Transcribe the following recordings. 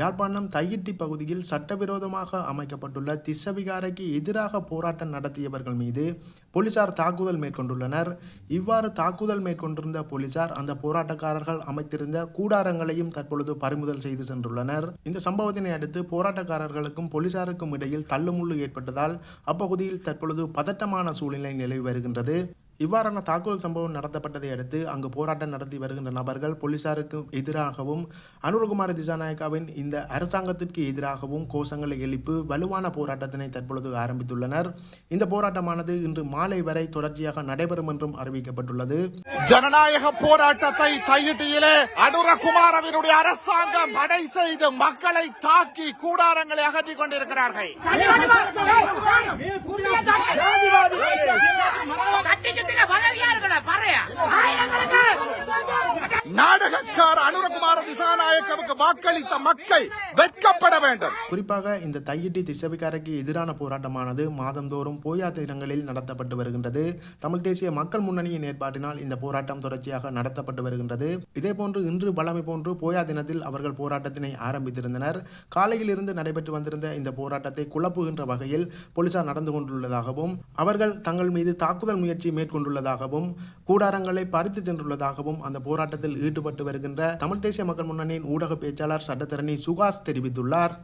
யாழ்ப்பாணம் தையிட்டி பகுதியில் சட்டவிரோதமாக அமைக்கப்பட்டுள்ள திசவிகாரைக்கு எதிராக போராட்டம் நடத்தியவர்கள் மீது போலீசார் தாக்குதல் மேற்கொண்டுள்ளனர். இவ்வாறு தாக்குதல் மேற்கொண்டிருந்த போலீசார் அந்த போராட்டக்காரர்கள் அமைத்திருந்த கூடாரங்களையும் தற்பொழுது பறிமுதல் செய்து சென்றுள்ளனர். இந்த சம்பவத்தினை அடுத்து போராட்டக்காரர்களுக்கும் போலீசாருக்கும் இடையில் தள்ளுமுள்ளு ஏற்பட்டதால் அப்பகுதியில் தற்பொழுது பதட்டமான சூழ்நிலை நிலவி வருகின்றது. இவ்வாறான தாக்குதல் சம்பவம் நடத்தப்பட்டதை அடுத்து அங்கு போராட்டம் நடத்தி வருகின்ற நபர்கள் போலீசாருக்கு எதிராகவும் அனுரகுமார திசாநாயக்காவின் இந்த அரசாங்கத்திற்கு எதிராகவும் கோஷங்களை எழுப்பி வலுவான போராட்டத்தினை தற்பொழுது ஆரம்பித்துள்ளனர். இந்த போராட்டமானது இன்று மாலை வரை தொடர்ச்சியாக நடைபெறும் என்றும் அறிவிக்கப்பட்டுள்ளது. ஜனநாயக போராட்டத்தை தையிட்டியிலே அனுரகுமாரவினுடைய அரசாங்கம் தடை செய்து மக்களை தாக்கி கூடாரங்களை அகற்றிக் கொண்டிருக்கிறார்கள் கட்டிச்சத்தின பதவியாளர்களை பறையா ஆயிரங்களுக்கு நாடகக்கார அனுரகுமார திசாநாயக்கவுக்கு வாக்களித்த மக்கள் வெட்கப்பட வேண்டும். குறிப்பாக இந்த தையிட்டி திசவிகாரைக்கு எதிரான போராட்டமானது மாதந்தோறும் போயா தினங்களில் நடத்தப்பட்டு வருகின்றது. தமிழ் தேசிய மக்கள் முன்னணியின் ஏற்பாட்டினால் இந்த போராட்டம் தொடர்ச்சியாக நடத்தப்பட்டு வருகின்றது. இதேபோன்று இன்று பழமை போன்று போயா தினத்தில் அவர்கள் போராட்டத்தினை ஆரம்பித்திருந்தனர். காலையில் இருந்து நடைபெற்று வந்திருந்த இந்த போராட்டத்தை குழப்புகின்ற வகையில் போலீசார் நடந்து கொண்டுள்ளதாகவும் அவர்கள் தங்கள் மீது தாக்குதல் முயற்சி மேற்கொண்டுள்ளதாகவும் கூடாரங்களை பறித்து சென்றுள்ளதாகவும் அந்த போராட்டத்தில் ஈடுபட்டு வருகின்ற தமிழ் தேசிய மக்கள் முன்னணியின் ஊடக பேச்சாளர் சட்டத்தரணி சுகாஸ் தெரிவித்துள்ளார்.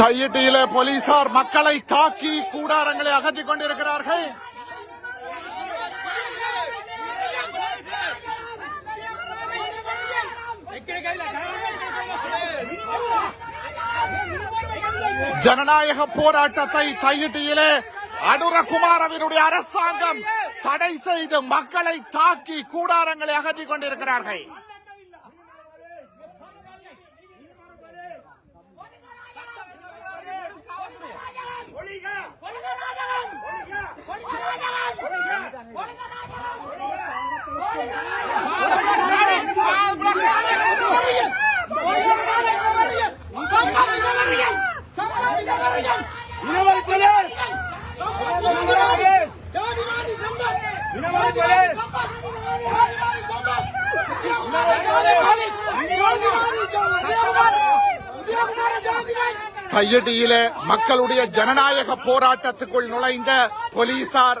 தையிட்டியிலே போலீசார் மக்களை தாக்கி கூடாரங்களை அகற்றிக் கொண்டிருக்கிறார்கள். ஜனநாயக போராட்டத்தை தையிட்டியிலே அனுரகுமாரவினுடைய அரசாங்கம் தடை செய்து மக்களை தாக்கி கூடாரங்களை அகற்றிக் கொண்டிருக்கிறார்கள். கையடியிலே மக்களுடைய ஜனநாயக போராட்டத்துக்குள் நுழைந்த போலீசார்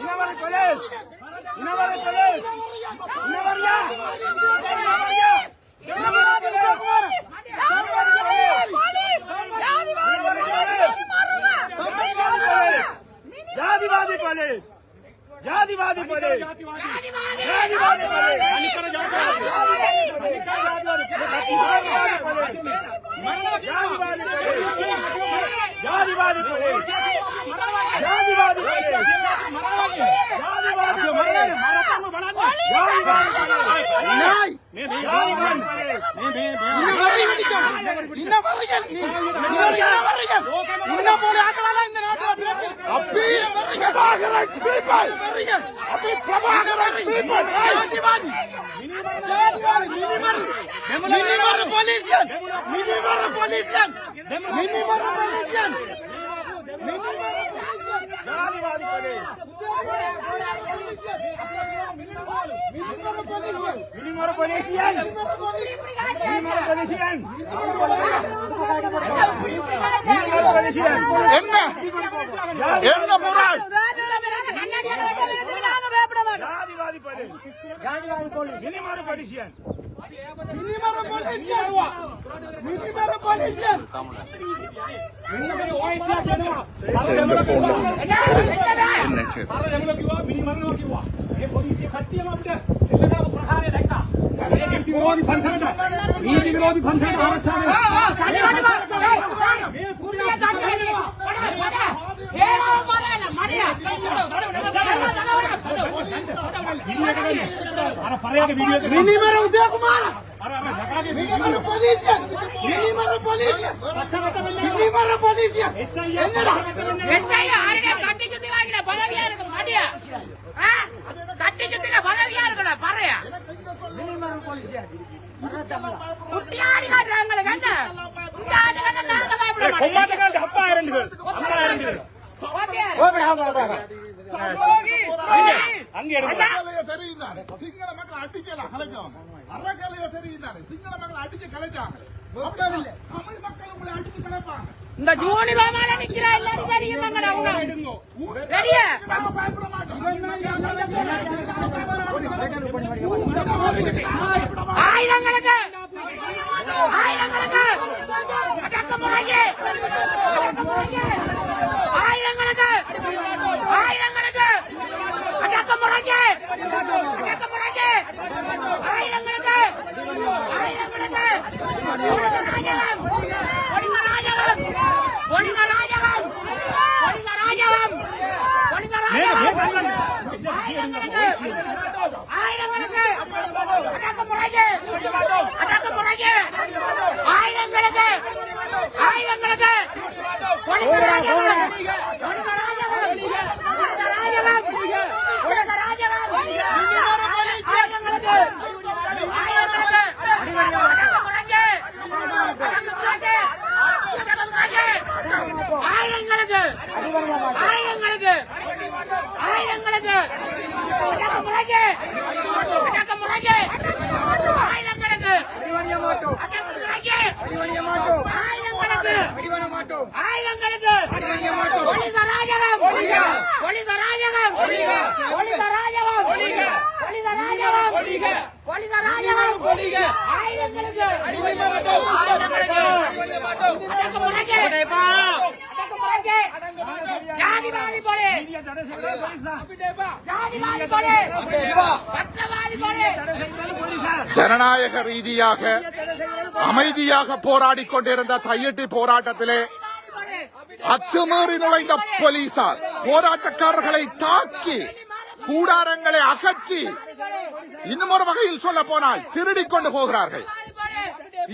Inawari police! Inawari police! Inawariya! Inawariya! Inawari police! Inawari police! जातिवादी पुलिस जातिवादी पुलिस നിന്നെ പോലെ ആക്കളല്ല ഇന്ന് നാട്ടിൽ പോലീസിയൻ പോലീസിയൻ പോലീസിയൻ மினிமர கொலேசியன் என்ன? என்ன முராய் ஜாதிவாதி ನೀತಿ ವಿರೋಧಿ ಫಂಕ್ಷನ್ ಆರಕ್ಷಣೆ Ini mara udah kumara. Ini mara polisi. Ini mara polisi. Ini mara polisi. Ini mara polisi. அங்க. தெரியுதானே சிங்கள மக்கள் அடிக்கல கலைச்சவங்க அறக்கலைய தெரியுதானே சிங்கள மக்கள் அடிச்சு கலைச்சாங்க ஆயிரங்களுக்கு ஆயிரங்களுக்கு அடக்குமுறைக்கு அடக்குமுறைக்கு ஆயுதங்களுக்கு அடக்குமுறைக்கு ஆயுதங்களுக்கு ஆயுதங்களுக்கு ஒளித ராஜகம் ஒளித ராஜகம் ஒளித ராஜகம் ஒளித ராஜகம் ஒளித ராஜகம் ஆயுதங்களுக்கு ஆயுதங்களுக்கு போலே ஜாதிவாதி போலே பக்ஷவாதி போலே ஜனநாயக ரீதியாக அமைதியாக போராடி கொண்டிருந்த தையிட்டி போராட்டத்திலே அத்துமீறி நுழைந்த போலீசார் போராட்டக்காரர்களை தாக்கி கூடாரங்களை அகற்றி இன்னும் ஒரு வகையில் சொல்ல போனால் திருடிக் கொண்டு போகிறார்கள்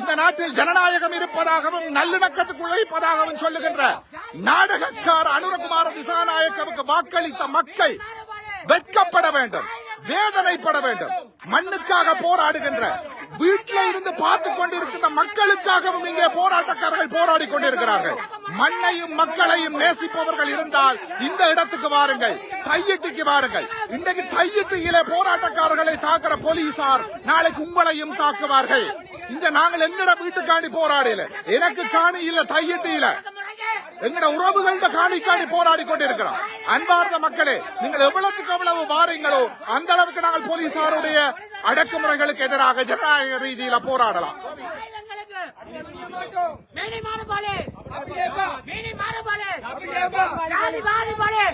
இந்த நாட்டில் ஜனநாயகம் இருப்பதாகவும் நல்லிணக்கத்துக்கு உழைப்பதாகவும் சொல்லுகின்ற நாடகக்கார அனுரகுமார திசாநாயக்கவுக்கு வாக்களித்த மக்கள் வெட்கப்பட வேண்டும் வேதனைப்பட வேண்டும். மண்ணுக்காக போராடுகின்ற வீட்டில இருந்து பார்த்து கொண்டிருக்கின்ற மக்களுக்காகவும் இங்கே போராட்டக்காரர்கள் போராடி கொண்டிருக்கிறார்கள். மண்ணையும் மக்களையும் நேசிப்பவர்கள் இருந்தால் இந்த இடத்துக்கு வாருங்கள் தையிட்டுக்கு வாருங்கள். இன்றைக்கு தையிட்டியிலே போராட்டக்காரர்களை தாக்குற போலீசார் நாளைக்கு உங்களையும் தாக்குவார்கள். இங்க நாங்கள் எங்கட வீட்டுக்காண்டி போராடல? எனக்கு காணி இல்ல தையிட்டு இல்ல. எங்கட உறவுகள்ட காணிக்காண்டி போராடி கொண்டிருக்கிறோம். அன்பார்ந்த மக்களே நீங்கள் எவ்வளவுக்கு எவ்வளவு வாரீங்களோ அந்த அளவுக்கு நாங்கள் போலீசாருடைய அடக்குமுறைகளுக்கு எதிராக ஜனநாயக ரீதியில போராடலாம். மேனி மாறு போலே. மேனி மாறு போலே.